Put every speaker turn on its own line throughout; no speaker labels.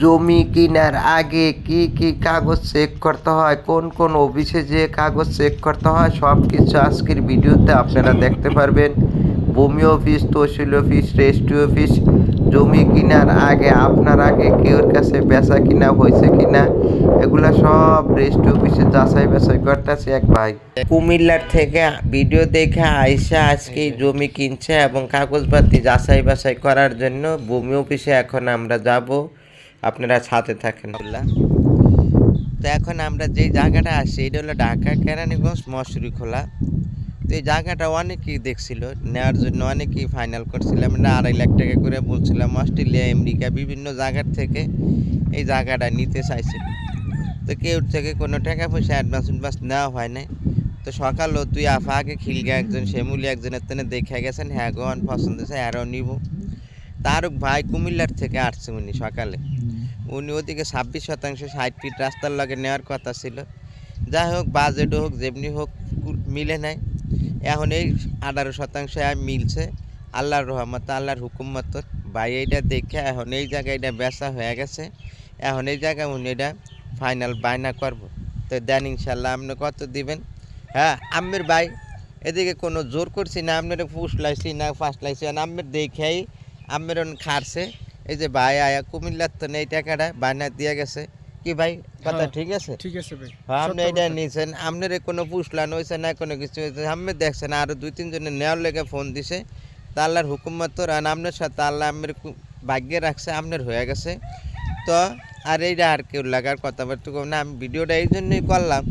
জমি কেনার আগে কি কি কাগজ চেক করতে হয়? কোন কোন অফিসে যে কাগজ চেক করতে হয়? সব কিছু আজকের ভিডিওতে আপনারা দেখতে পারবেন। ভূমি office tehsil office registry office জমি কেনার আগে আপনার আগে কেউর কাছে বেচা কিনা, হয়েছে কিনা, এগুলা সব রেজিস্ট্রি অফিসে যাচাই বাছাই করতেছে এক ভাই। কুমিল্লার থেকে ভিডিও দেখে আইসা আজকে জমি কিনছে এবং কাগজপাতি যাচাই বাছাই করার জন্য ভূমি অফিসে এখন আমরা যাব। আপনারা সাথে থাকেন। তো এখন আমরা যে জায়গাটা আসি, এটা হলো ঢাকা, কেরানীগঞ্জ মশুরি খোলা। তো এই জায়গাটা অনেকেই দেখছিল, নেওয়ার জন্য অনেকেই ফাইনাল করছিলাম আমরা আড়াই লাখ টাকা করে বলছিলাম, অস্ট্রেলিয়া, আমেরিকা, বিভিন্ন জায়গার থেকে এই জায়গাটা নিতে চাইছিল। তো কেউ থেকে কোনো টাকা পয়সা অ্যাডভান্স অ্যাডভান্স নেওয়া হয় নাই। তো সকালও তুই আফা, আগে খিলগে একজন, শ্যামুলি একজনের তেনে দেখে গেছেন হ্যাঁ গোয়ান পছন্দ হয়েছে আরও নিব। তারক ভাই কুমিল্লার থেকে আসছে উনি সকালে। উনি ওদিকে ছাব্বিশ শতাংশ ষাট ফিট রাস্তার লগে নেওয়ার কথা ছিল। যাই হোক বাজেট হোক যেমনি হোক মিলে নাই। এখন এই আঠারো শতাংশ আর মিলছে। আল্লাহর রহমত আল্লাহর হুকুম মতো। ভাই এইটা দেখে এখন এই জায়গায় এটা বেচা হয়ে গেছে। এখন এই জায়গায় উনি এটা ফাইনাল বায়না করব। তো দেন ইনশাল্লাহ আপনি কত দিবেন? হ্যাঁ আমের ভাই এদিকে কোনো জোর করছি না আপনার ফুসলাইছি না ফাঁসলাইছি আর আমের দেখেই আমের খারছে। এই যে ভাই আয়া কুমিল্লার তো এই টাকাটা বায়না দিয়ে গেছে। কি ভাই কথা
হ্যাঁ।
ঠিক আছে?
ঠিক আছে ভাই
হ্যাঁ, আপনি এটা নিয়েছেন আপনার কোনো পুষলান হয়েছে না কোনো কিছু হয়েছে আপনি দেখছেন আরও দুই তিনজনের নেওয়ার লেগে ফোন দিছে। তা আল্লাহর হুকুমত আর আপনার সাথে আল্লাহ আমার ভাগ্যে রাখছে আপনার হয়ে গেছে। তো আর এইটা আর কেউ লাগার কথাবার্তা না আমি ভিডিওটা এই জন্যই করলাম।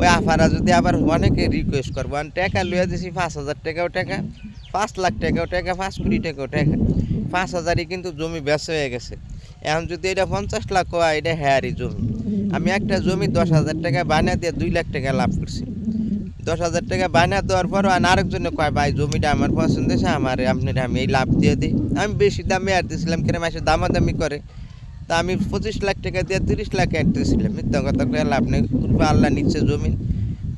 ওই আফারা যদি আবার অনেকে রিকোয়েস্ট করব আমি টাকা লইয়া দিছি পাঁচ হাজার টাকাও টাকা পাঁচ লাখ টাকাও টাকা পাঁচ কোটি টাকাও টাকা। পাঁচ হাজারই কিন্তু জমি বেচা হয়ে গেছে। এখন যদি এটা পঞ্চাশ লাখ হয়, এটা হ্যারি জমি। আমি একটা জমি দশ হাজার টাকা বানা দিয়ে দুই লাখ টাকা লাভ করছি। দশ হাজার টাকা বানা দেওয়ার পরও আর আরেকজনে কয়, ভাই, জমিটা আমার পছন্দ হয়েছে, আমার আপনার আমি এই লাভ দিয়ে দিই। আমি বেশি দামে আর দিয়েছিলাম, কেন মাসে দামাদামি করে। তা আমি পঁচিশ লাখ টাকা দিয়ে তিরিশ লাখ অ্যাড দিয়েছিলাম। মিথ্যা কথা করে লাভ নেই আল্লাহ নিচ্ছে জমি।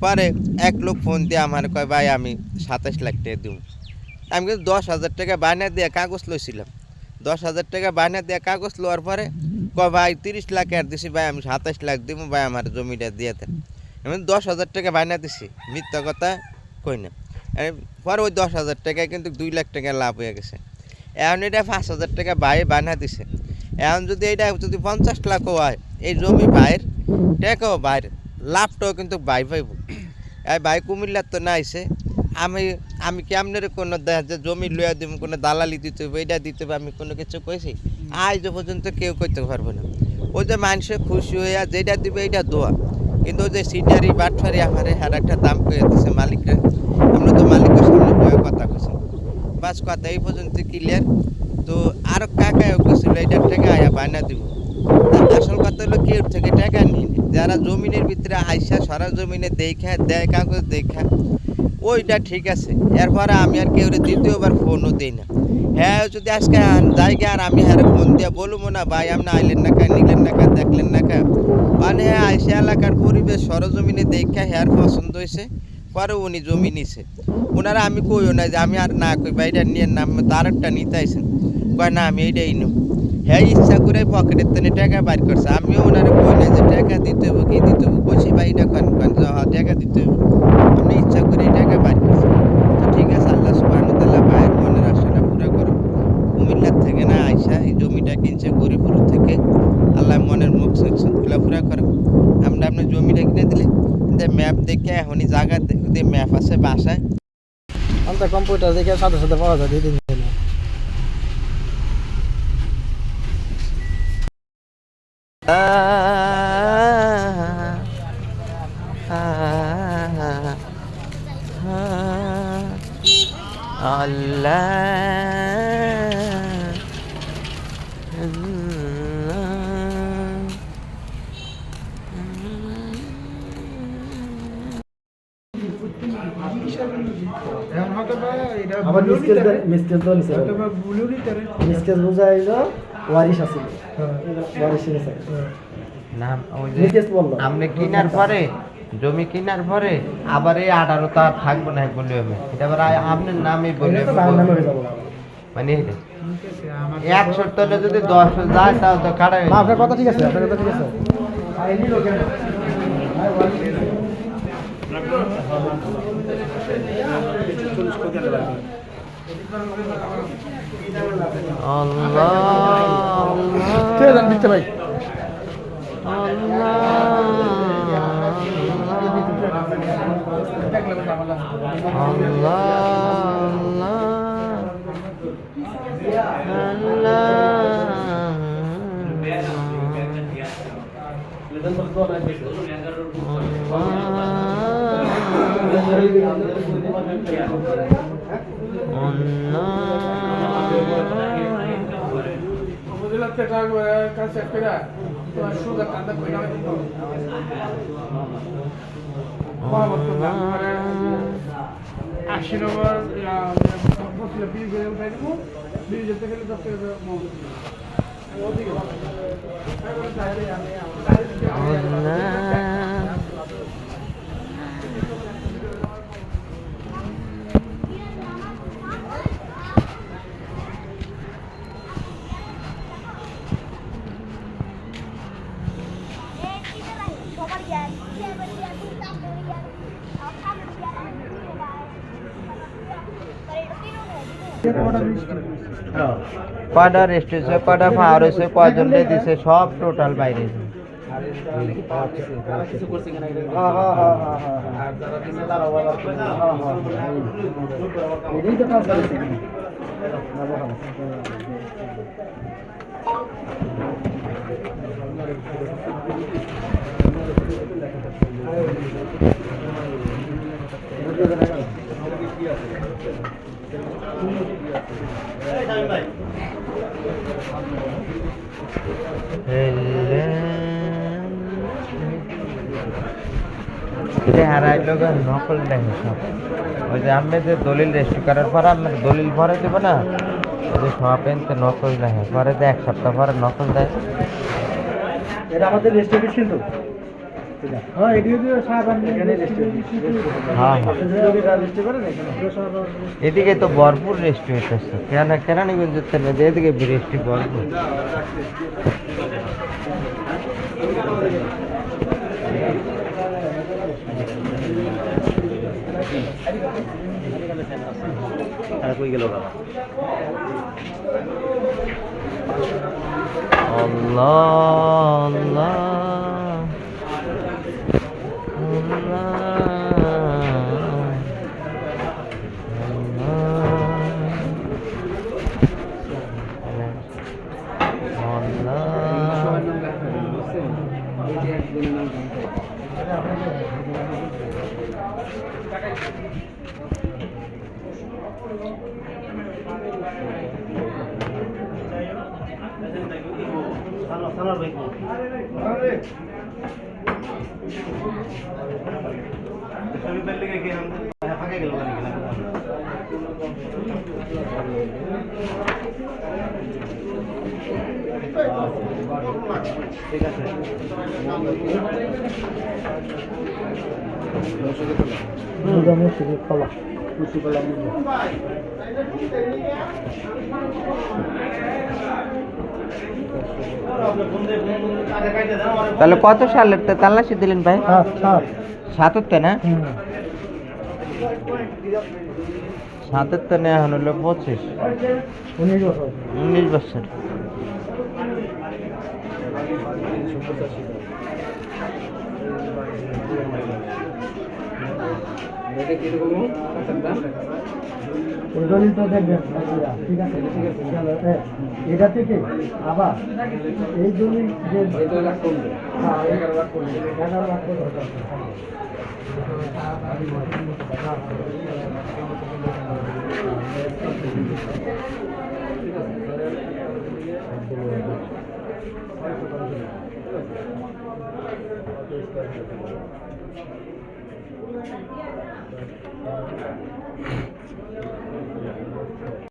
পরে এক লোক ফোন দিয়ে আমার কয়, ভাই, আমি সাতাশ লাখ টাকা দিব। আমি কিন্তু দশ হাজার টাকা বায়না দিয়ে কাগজ লইছিলাম। দশ হাজার টাকা বায়না দিয়ে কাগজ লওয়ার পরে ক ভাই, তিরিশ লাখ আর দিছি, ভাই, আমি সাতাশ লাখ দিব ভাই, আমার জমিটা দিয়ে দেন। আমি দশ হাজার টাকা বায়না দিছি, মিথ্যা কথা কই না। পরে ওই দশ হাজার টাকায় কিন্তু দুই লাখ টাকা লাভ হয়ে গেছে। এখন এটা পাঁচ হাজার টাকা ভাই বায়না দিছে। এখন যদি এটা যদি পঞ্চাশ লাখও হয়, এই জমি বাইর টাকাও বাইর লাভটাও কিন্তু বাই পাইব। এই ভাই কুমিল্লার তো না আইছে, আমি আমি কেমনের কোনো জমি লইয়া দিব, কোনো দালালি দিতে হবে এটা দিতে হবে আমি কোনো কিছু কইছি? আজ পর্যন্ত কেউ করতে পারবে না। ওই যে মানুষে খুশি হইয়া যেটা দিবে এটা দোয়া। কিন্তু ওই যে সিটারি বাটফারি আমার আর একটা দাম করে দিচ্ছে মালিকরা। আমরা তো মালিকের সামনে বয়ে কথা কইছি। বাস কথা এই পর্যন্ত ক্লিয়ার তো আরও কাকাও কইছিল এটার টাকা আয়া বায়না দিব। আসল কথা হলো কেউ থেকে টাকা নিন যারা জমিনের ভিতরে আইসা সারা জমিনে দেখা, দেয় কাগজ দেখা, ওইটা ঠিক আছে। এরপরে আমি আর কেউ দ্বিতীয়বার ফোনও দিই না। হ্যাঁ যদি আজকে জায়গা আর আমি হ্যাঁ ফোন দিয়ে বলব না, ভাই, আপনি আইলেন না কা নিলেন না কা দেখলেন না কা মানে হ্যাঁ আইসা এলাকার পরিবেশ, সরজমিনে দেখা, হ্যার পছন্দ হয়েছে পরে উনি জমি নিছে। ওনারা আমি কইও না যে, আমি আর না কই, ভাই, এটা নিয়ে নাম তার একটা নিতে আইসেন। কয়, না, আমি এইটাই নেব। হ্যাঁ ইচ্ছা করে পকেটের তেনে টাকা বাইর করছে। আমিও ওনারা কই যে টাকা দিতে হবে কি দিতে হবে? কইছি, ভাই, এটা কন কন হ্যাঁ টাকা দিতে হবে। আপনি ইচ্ছা করে টাকা বাইর করছেন। তো ঠিক আছে, আল্লাহ তাআলা ভাইয়ের মনের আশাটা পুরো করো কুমিল্লার থেকে না আইসা এই জমিটা কিনছে গরিপুর থেকে। আল্লাহ মনের মুখগুলা পুরা করো আমরা আপনার জমিটা কিনে দিলে? ম্যাপ দেখে এখনই জায়গা দেখে ম্যাপ আছে বাসায়।
আমি কম্পিউটার দেখে সাথে সাথে পাওয়া যায় দুই তিন দিনে
আবার মিসকেস মিসকেস তো নিছে মিসকেস বুঝাইল ওয়ারিশ আছিল ওয়ারিশ নিছে
না ওই যে
মিসকেস বলল।
আপনি কিনার পরে জমি কিনার পরে আবার এই আঠারো তো আর থাকব না বলে আমি এটা আবার আপনার নামে বলে
হয়ে
মানে তলে যদি দশ যায় তাও তো কাটা
আপনার কথা ঠিক আছে আপনার কথা ঠিক আছে। দিতে ভাই
উপজেলা থেকে আশি নম্বর বিল করে উঠাই দিব বিল যেতে গেলে দশ টাকা ওদিকে
কয়টা রেস্ট হয়েছে কয়টা ফায়ার হয়েছে কয়জন দিছে সব টোটাল বাইরে।
হ্যাঁ হ্যাঁ
নকল দেখে সব। ওই যে আমি যে দলিল রেজিস্ট্রি করার পর আপনার দলিল ভরে দেবো না, ওই যে সব এনতে নকল দেখে। পরে যে এক সপ্তাহ পরে নকল দেয়।
এটা আমাদের অফিস কিন্তু। এদিকে
হ্যাঁ হ্যাঁ। এদিকে তো ভরপুর রেস্ট হইতেছে কেন কেরানীগঞ্জের থেকে এদিকে রেস্টি ভরপুর? আল্লাহ আল্লাহ আল্লাহ।
দুর্গামুখ থেকে কলা
তাহলে কত সালের তো তাল্লাশি দিলেন ভাই?
সাত সাত।
সাতাত্তর না? সাতাত্তর না এখন হলো পঁচিশ।
উনিশ বছর।
উনিশ বছর।
এটা দেখবেন ঠিক আছে ঠিক আছে এটা থেকে আবার এই জমি যে Thank you. Thank you.